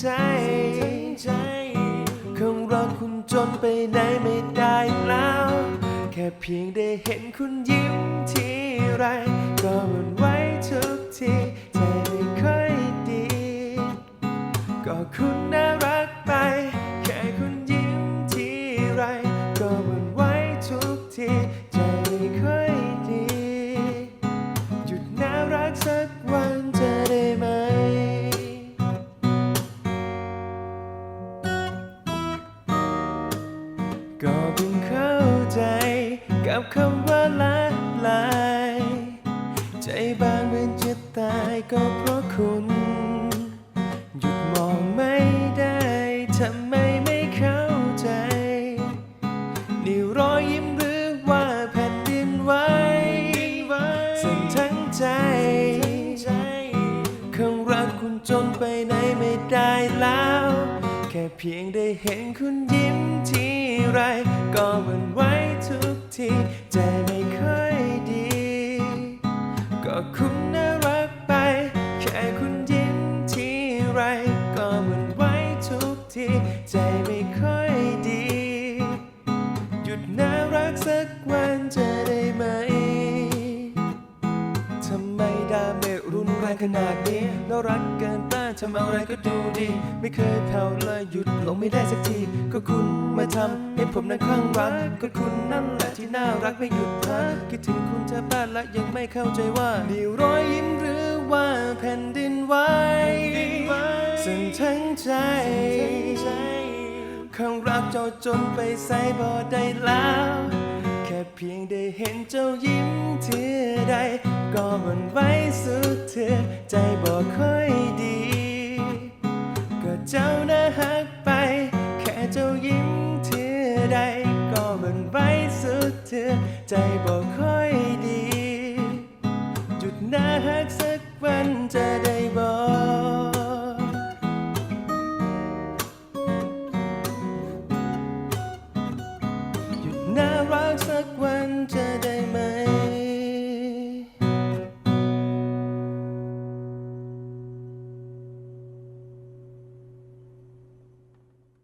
ใจคงรักคุณจนไปไหนไม่ได้แล้ว แค่เพียงได้เห็นคุณยิ้มทีไร ก็มันไว้ทุกที ก็เพิ่งเข้าใจกับคำว่าละลายใจบางเหมือนจะตายก็เพราะคุณ หยุดมองไม่ได้ทำไมไม่เข้าใจ นี่รอยยิ้มหรือว่าแผ่นดินไหวสั่นทั้งใจข้างรักคุณจนไปไหนไม่ได้แล้ว แค่เพียงได้เห็นคุณยิ้มที ไรก็หวันไหวทุกทีใจไม่ค่อยดี ก็คุณน่ารักไป แค่คุณยิ้มทีไรก็หวันไหวทุกทีใจไม่ค่อยดี หยุดน่ารักสักวันจะได้ไหมทำไมดาเมจรุนแรงขนาดนี้น่ารักกินต้าน ทำอะไรก็ดูดี ไม่เคยแผ่วเลยหยุดลงไม่ได้สักที ก็คุณมาทำให้ผมนั้นคลั่งรัก ก็คุณนั่นแหละที่น่ารักไม่หยุดพักคิดถึงคุณแทบบ้านและยังไม่เข้าใจว่านี่รอยยิ้มหรือว่าแผ่นดินไหวสั่นทั้งใจข้างรักเจ้าจนไปใส่บ่ได้แล้วแค่เพียงได้เห็นเจ้ายิ้มเทือใด ก็มันไว้สุดเถือใจบอด ใดก็มันไว้สุดเธอใจบอกค่อยดีจุดน่าหักสักวันจะได้บอกหยุดน่ารักสักวันจะได้